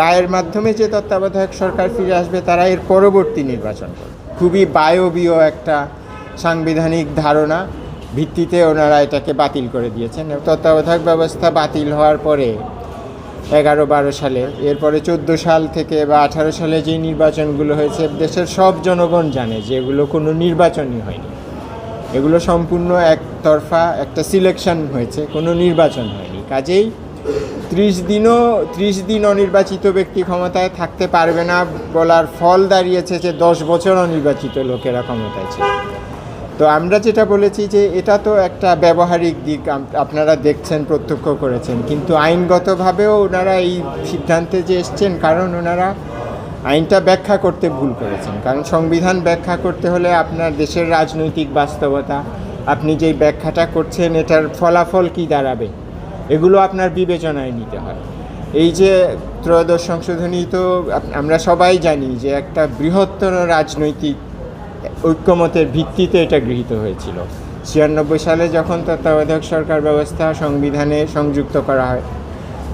রায়ের মাধ্যমে যে তত্ত্বাবধায়ক সরকার ফিরে আসবে, তারা এর পরবর্তী নির্বাচন করবে। খুবই বায়বীয় একটা সাংবিধানিক ধারণা, ভিত্তিতে ওনারা এটাকে বাতিল করে দিয়েছেন। তত্ত্বাবধায়ক ব্যবস্থা বাতিল হওয়ার পরে এগারো বারো সালে, এরপরে চোদ্দ সাল থেকে বা আঠারো সালে যে নির্বাচনগুলো হয়েছে, দেশের সব জনগণ জানে যে এগুলো কোনো নির্বাচনই হয়নি। এগুলো সম্পূর্ণ একতরফা একটা সিলেকশন হয়েছে, কোনো নির্বাচন হয়নি। কাজেই ত্রিশ দিনও, ত্রিশ দিন অনির্বাচিত ব্যক্তি ক্ষমতায় থাকতে পারবে না বলার ফল দাঁড়িয়েছে যে দশ বছর অনির্বাচিত লোকেরা ক্ষমতায় ছিল। তো আমরা যেটা বলেছি যে এটা তো একটা ব্যবহারিক দিক আপনারা দেখছেন, প্রত্যক্ষ করেছেন। কিন্তু আইনগতভাবেও ওনারা এই সিদ্ধান্তে যে এসছেন, কারণ ওনারা আইনটা ব্যাখ্যা করতে ভুল করেছেন। কারণ সংবিধান ব্যাখ্যা করতে হলে আপনার দেশের রাজনৈতিক বাস্তবতা, আপনি যেই ব্যাখ্যাটা করছেন, এটার ফলাফল কি দাঁড়াবে? এগুলো আপনার বিবেচনায় নিতে হয়। এই যে ত্রয়োদশ সংশোধনী তো আমরা সবাই জানি যে একটা বৃহত্তর রাজনৈতিক ঐক্যমতের ভিত্তিতে এটা গৃহীত হয়েছিল। ছিয়ানব্বই সালে যখন তত্ত্বাবধায়ক সরকার ব্যবস্থা সংবিধানে সংযুক্ত করা হয়,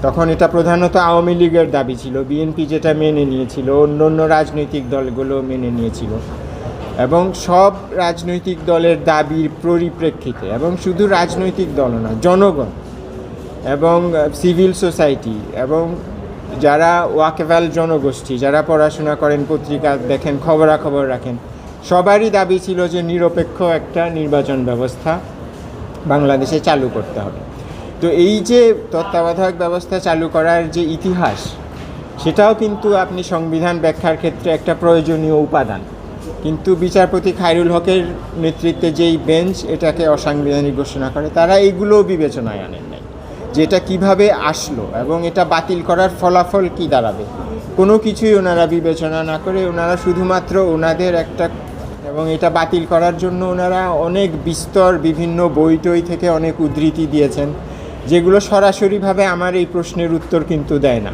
তখন এটা প্রধানত আওয়ামী লীগের দাবি ছিল। বিএনপি যেটা মেনে নিয়েছিল অন্য অন্য রাজনৈতিক দলগুলো মেনে নিয়েছিল। এবং সব রাজনৈতিক দলের দাবির পরিপ্রেক্ষিতে, এবং শুধু রাজনৈতিক দল না জনগণ এবং সিভিল সোসাইটি এবং যারা ওয়াকেভাল জনগোষ্ঠী, যারা পড়াশোনা করেন, পত্রিকা দেখেন, খবরাখবর রাখেন, সবারই দাবি ছিল যে নিরপেক্ষ একটা নির্বাচন ব্যবস্থা বাংলাদেশে চালু করতে হবে। তো এই যে তত্ত্বাবধায়ক ব্যবস্থা চালু করার যে ইতিহাস, সেটাও কিন্তু আপনি সংবিধান ব্যাখ্যার ক্ষেত্রে একটা প্রয়োজনীয় উপাদান। কিন্তু বিচারপতি খায়রুল হকের নেতৃত্বে যেই বেঞ্চ এটাকে অসাংবিধানিক ঘোষণা করে, তারা এইগুলোও বিবেচনায় আনেন নাই যে এটা কীভাবে আসলো এবং এটা বাতিল করার ফলাফল কি দাঁড়াবে? কোনো কিছুই ওনারা বিবেচনা না করে ওনারা শুধুমাত্র ওনাদের একটা এবং এটা বাতিল করার জন্য ওনারা অনেক বিস্তর বিভিন্ন বই টই থেকে অনেক উদ্ধৃতি দিয়েছেন, যেগুলো সরাসরিভাবে আমার এই প্রশ্নের উত্তর কিন্তু দেয় না।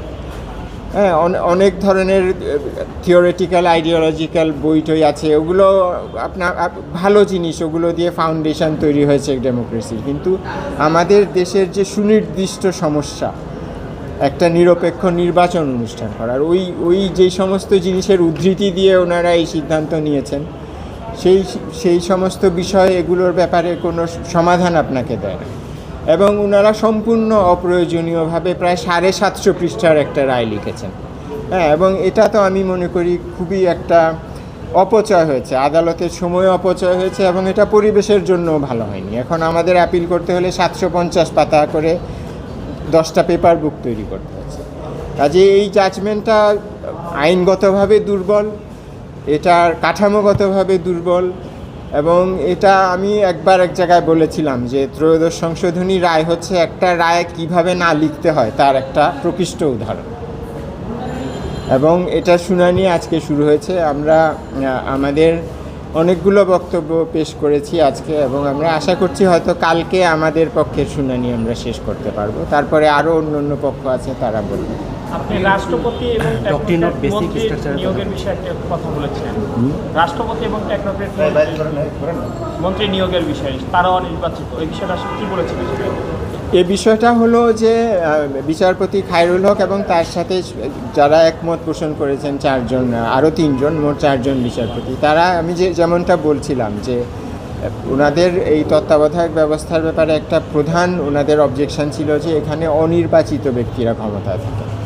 হ্যাঁ অনেক ধরনের থিওরিটিক্যাল আইডিওলজিক্যাল বই টই আছে। ওগুলো আপনার ভালো জিনিস। ওগুলো দিয়ে ফাউন্ডেশন তৈরি হয়েছে ডেমোক্রেসির কিন্তু আমাদের দেশের যে সুনির্দিষ্ট সমস্যা, একটা নিরপেক্ষ নির্বাচন অনুষ্ঠান করার, ওই ওই যেই সমস্ত জিনিসের উদ্ধৃতি দিয়ে ওনারা এই সিদ্ধান্ত নিয়েছেন, সেই সেই সমস্ত বিষয় এগুলোর ব্যাপারে কোনো সমাধান আপনাকে দেয় না। এবং ওনারা সম্পূর্ণ অপ্রয়োজনীয়ভাবে প্রায় সাড়ে সাতশো পৃষ্ঠার একটা রায় লিখেছেন। হ্যাঁ এবং এটা তো আমি মনে করি খুবই একটা অপচয় হয়েছে। আদালতের সময় অপচয় হয়েছে এবং এটা পরিবেশের জন্য ভালো হয়নি। এখন আমাদের অ্যাপিল করতে হলে সাতশো পঞ্চাশ পাতা করে দশটা পেপার বুক তৈরি করতে হচ্ছে। কাজে এই জাজমেন্টটা আইনগতভাবে দুর্বল, এটার কাঠামোগতভাবে দুর্বল এবং এটা আমি একবার এক জায়গায় বলেছিলাম যে ত্রয়োদশ সংশোধনী রায় হচ্ছে একটা রায় কীভাবে না লিখতে হয় তার একটা প্রকৃষ্ট উদাহরণ। এবং এটা শুনানি আজকে শুরু হয়েছে। আমরা আমাদের অনেকগুলো বক্তব্য পেশ করেছি আজকে এবং আমরা আশা করছি হয়তো কালকে আমাদের পক্ষের শুনানি আমরা শেষ করতে পারব। তারপরে আরও অন্য অন্য পক্ষ আছে তারা বলবে। আপনি রাষ্ট্রপতি এবং মন্ত্রী নিয়োগের বিষয়ে একটা কথা বলেছিলেন। রাষ্ট্রপতি এবং টেকনোক্রেট মন্ত্রী নিয়োগের বিষয়ে তারা অনির্বাচিত। এই বিষয়টা আসলে কি বলেছিলেন? এ বিষয়টা হলো যে বিচারপতি খায়রুল হক এবং তার সাথে যারা একমত পোষণ করেছেন চারজন আরও তিনজন মোট চারজন বিচারপতি তারা আমি যে যেমনটা বলছিলাম যে ওনাদের এই তত্ত্বাবধায়ক ব্যবস্থার ব্যাপারে একটা প্রধান ওনাদের অবজেকশন ছিল যে এখানে অনির্বাচিত ব্যক্তিরা ক্ষমতায় থাকে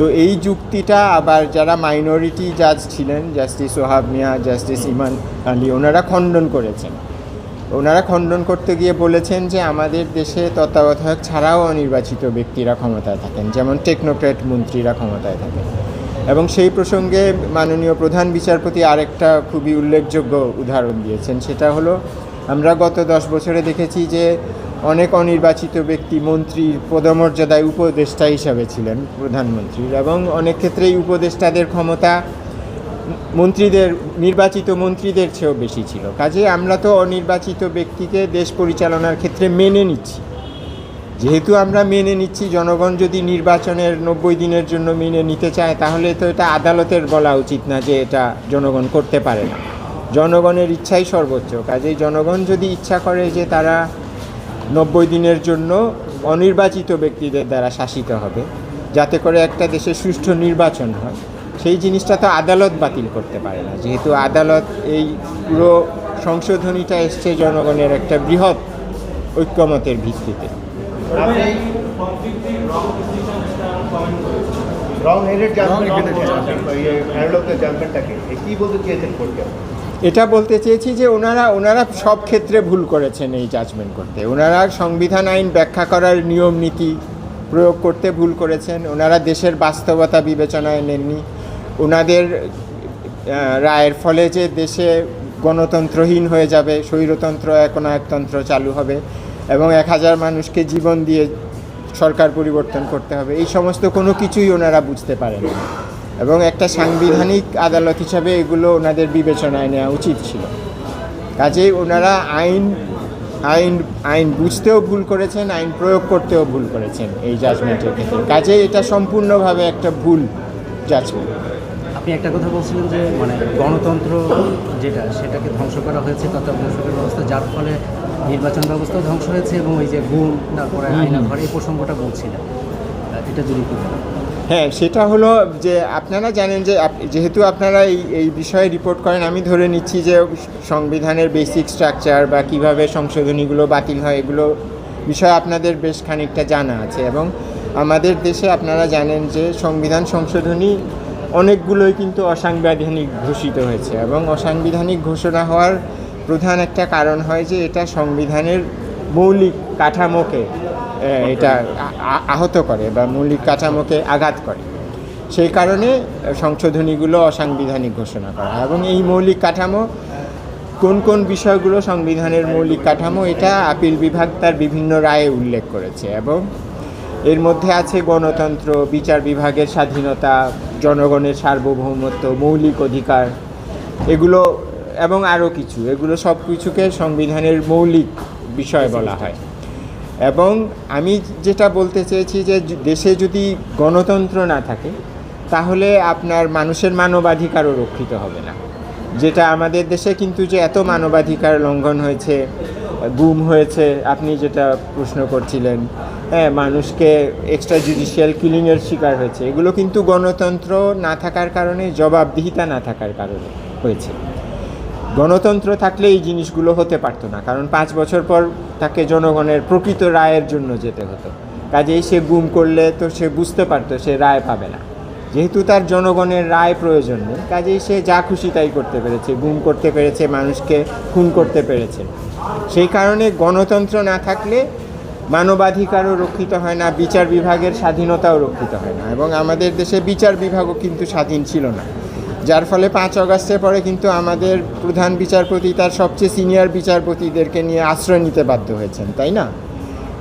তো এই যুক্তিটা আবার যারা মাইনরিটি জাজ ছিলেন জাস্টিস সোহাব মিয়া জাস্টিস ইমান আলী ওনারা খণ্ডন করেছেন। ওনারা খণ্ডন করতে গিয়ে বলেছেন যে আমাদের দেশে তত্ত্বাবধায়ক ছাড়াও অনির্বাচিত ব্যক্তিরা ক্ষমতায় থাকেন যেমন টেকনোক্র্যাট মন্ত্রীরা ক্ষমতায় থাকেন। এবং সেই প্রসঙ্গে মাননীয় প্রধান বিচারপতি আরেকটা খুবই উল্লেখযোগ্য উদাহরণ দিয়েছেন সেটা হলো আমরা গত দশ বছরে দেখেছি যে অনেক অনির্বাচিত ব্যক্তি মন্ত্রীর পদমর্যাদায় উপদেষ্টা হিসাবে ছিলেন প্রধানমন্ত্রীর এবং অনেক ক্ষেত্রেই উপদেষ্টাদের ক্ষমতা মন্ত্রীদের, নির্বাচিত মন্ত্রীদের চেয়েও বেশি ছিল। কাজে আমরা তো অনির্বাচিত ব্যক্তিকে দেশ পরিচালনার ক্ষেত্রে মেনে নিচ্ছি। যেহেতু আমরা মেনে নিচ্ছি, জনগণ যদি নির্বাচনের নব্বই দিনের জন্য মেনে নিতে চায়, তাহলে তো এটা আদালতের বলা উচিত না যে এটা জনগণ করতে পারে না। জনগণের ইচ্ছাই সর্বোচ্চ। কাজেই জনগণ যদি ইচ্ছা করে যে তারা নব্বই দিনের জন্য অনির্বাচিত ব্যক্তিদের দ্বারা শাসিত হবে যাতে করে একটা দেশে সুষ্ঠু নির্বাচন হয়। সেই জিনিসটা তো আদালত বাতিল করতে পারে না। যেহেতু আদালত এই পুরো সংশোধনীটা এসছে জনগণের একটা বৃহৎ ঐক্যমতের ভিত্তিতে। রং হেডেড জাজমেন্ট কি বলতে চেয়েছেন কোর্টকে এটা বলতে চেয়েছি যে ওনারা ওনারা সব ক্ষেত্রে ভুল করেছেন এই জাজমেন্ট করতে। ওনারা সংবিধান আইন ব্যাখ্যা করার নিয়ম নীতি প্রয়োগ করতে ভুল করেছেন। ওনারা দেশের বাস্তবতা বিবেচনায় নেননি। ওনাদের রায়ের ফলে যে দেশে গণতন্ত্রহীন হয়ে যাবে, স্বৈরতন্ত্র, একনায়কতন্ত্র চালু হবে এবং এক হাজার মানুষকে জীবন দিয়ে সরকার পরিবর্তন করতে হবে, এই সমস্ত কোনো কিছুই ওনারা বুঝতে পারেন না এবং একটা সাংবিধানিক আদালত হিসাবে এগুলো ওনাদের বিবেচনায় নেওয়া উচিত ছিল। কাজেই ওনারা আইন আইন আইন বুঝতেও ভুল করেছেন আইন প্রয়োগ করতেও ভুল করেছেন এই জাজমেন্টের ক্ষেত্রে। কাজেই এটা সম্পূর্ণভাবে একটা ভুল জাজমেন্ট আপনি একটা কথা বলছিলেন যে মানে গণতন্ত্র যেটা সেটাকে ধ্বংস করা হয়েছে তত্ত্বাবধায়ক সরকার ব্যবস্থা যার ফলে নির্বাচন ব্যবস্থাও ধ্বংস হয়েছে এবং ওই যে গুম তারপরে আইনা ঘর এই প্রসঙ্গটা বলছিলেন। এটা যদি। হ্যাঁ সেটা হলো যে আপনারা জানেন যে যেহেতু আপনারা এই এই বিষয়ে রিপোর্ট করেন, আমি ধরে নিচ্ছি যে সংবিধানের বেসিক স্ট্রাকচার বা কীভাবে সংশোধনীগুলো বাতিল হয়, এগুলো বিষয়ে আপনাদের বেশ খানিকটা জানা আছে এবং আমাদের দেশে আপনারা জানেন যে সংবিধান সংশোধনী অনেকগুলোই কিন্তু অসাংবিধানিক ঘোষিত হয়েছে এবং অসাংবিধানিক ঘোষণা হওয়ার প্রধান একটা কারণ হয় যে এটা সংবিধানের মৌলিক কাঠামোকে এটা আহত করে বা মৌলিক কাঠামোকে আঘাত করে। সেই কারণে সংশোধনীগুলো অসাংবিধানিক ঘোষণা করা এবং এই মৌলিক কাঠামো কোন কোন বিষয়গুলো সংবিধানের মৌলিক কাঠামো এটা আপিল বিভাগ তার বিভিন্ন রায়ে উল্লেখ করেছে। এবং এর মধ্যে আছে গণতন্ত্র বিচার বিভাগের স্বাধীনতা জনগণের সার্বভৌমত্ব মৌলিক অধিকার এগুলো এবং আরও কিছু। এগুলো সব কিছুকে সংবিধানের মৌলিক বিষয় বলা হয়। এবং আমি যেটা বলতে চেয়েছি যে দেশে যদি গণতন্ত্র না থাকে তাহলে আপনার মানুষের মানবাধিকারও রক্ষিত হবে না। যেটা আমাদের দেশে কিন্তু যে এত মানবাধিকার লঙ্ঘন হয়েছে গুম হয়েছে আপনি যেটা প্রশ্ন করছিলেন হ্যাঁ মানুষকে এক্সট্রা জুডিশিয়াল কিলিংয়ের শিকার হয়েছে এগুলো কিন্তু গণতন্ত্র না থাকার কারণে জবাবদিহিতা না থাকার কারণে হয়েছে। গণতন্ত্র থাকলে এই জিনিসগুলো হতে পারতো না, কারণ পাঁচ বছর পর তাকে জনগণের প্রকৃত রায়ের জন্য যেতে হতো। কাজেই সে গুম করলে তো সে বুঝতে পারতো সে রায় পাবে না। যেহেতু তার জনগণের রায় প্রয়োজন নেই, কাজেই সে যা খুশি তাই করতে পেরেছে, গুম করতে পেরেছে, মানুষকে খুন করতে পেরেছে। সেই কারণে গণতন্ত্র না থাকলে মানবাধিকারও রক্ষিত হয় না, বিচার বিভাগের স্বাধীনতাও রক্ষিত হয় না, এবং আমাদের দেশে বিচার বিভাগও কিন্তু স্বাধীন ছিল না। যার ফলে পাঁচ অগাস্টের পরে কিন্তু আমাদের প্রধান বিচারপতি তার সবচেয়ে সিনিয়র বিচারপতিদেরকে নিয়ে আশ্রয় নিতে বাধ্য হয়েছেন, তাই না?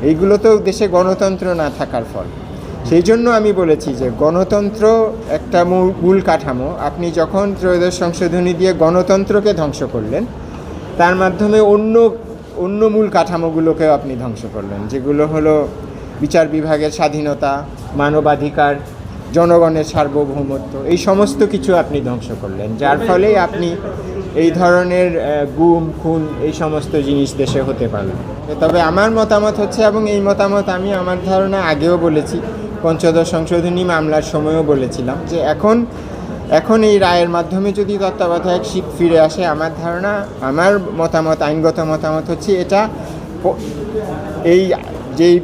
এইগুলো তো দেশে গণতন্ত্র না থাকার ফল। সেই জন্য আমি বলেছি যে গণতন্ত্র একটা মূল কাঠামো। আপনি যখন ত্রয়োদশ সংশোধনী দিয়ে গণতন্ত্রকে ধ্বংস করলেন, তার মাধ্যমে অন্য অন্য মূল কাঠামোগুলোকেও আপনি ধ্বংস করলেন, যেগুলো হলো বিচার বিভাগের স্বাধীনতা, মানবাধিকার জনগণের সার্বভৌমত্ব, এই সমস্ত কিছু আপনি ধ্বংস করলেন, যার ফলেই আপনি এই ধরনের গুম, খুন, এই সমস্ত জিনিস দেশে হতে পারলেন। তবে আমার মতামত হচ্ছে, এবং এই মতামত আমি আমার ধারণা আগেও বলেছি, পঞ্চদশ সংশোধনী মামলার সময়ও বলেছিলাম, যে এখন এখন এই রায়ের মাধ্যমে যদি তত্ত্বাবধায়ক শিপ ফিরে আসে, আমার ধারণা, আমার মতামত, আইনগত মতামত হচ্ছে এটা এই যেই,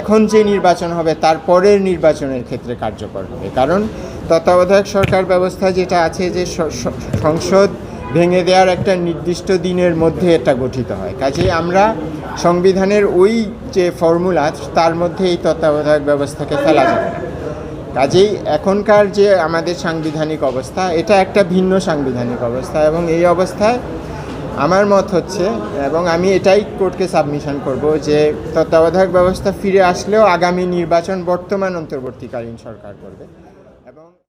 এখন যে নির্বাচন হবে তার পরের নির্বাচনের ক্ষেত্রে কার্যকর হবে। কারণ তত্ত্বাবধায়ক সরকার ব্যবস্থা যেটা আছে যে সংসদ ভেঙে দেওয়ার একটা নির্দিষ্ট দিনের মধ্যে এটা গঠিত হয়। কাজেই আমরা সংবিধানের ওই যে ফর্মুলা, তার মধ্যে এই তত্ত্বাবধায়ক ব্যবস্থাকে ফেলা যাবে কাজেই এখনকার যে আমাদের সাংবিধানিক অবস্থা, এটা একটা ভিন্ন সাংবিধানিক অবস্থা এবং এই অবস্থায় আমার মত হচ্ছে, এবং আমি এটাই কোর্টকে সাবমিশন করব যে তত্ত্বাবধায়ক ব্যবস্থা ফিরে আসলেও আগামী নির্বাচন বর্তমান অন্তর্বর্তীকালীন সরকার করবে।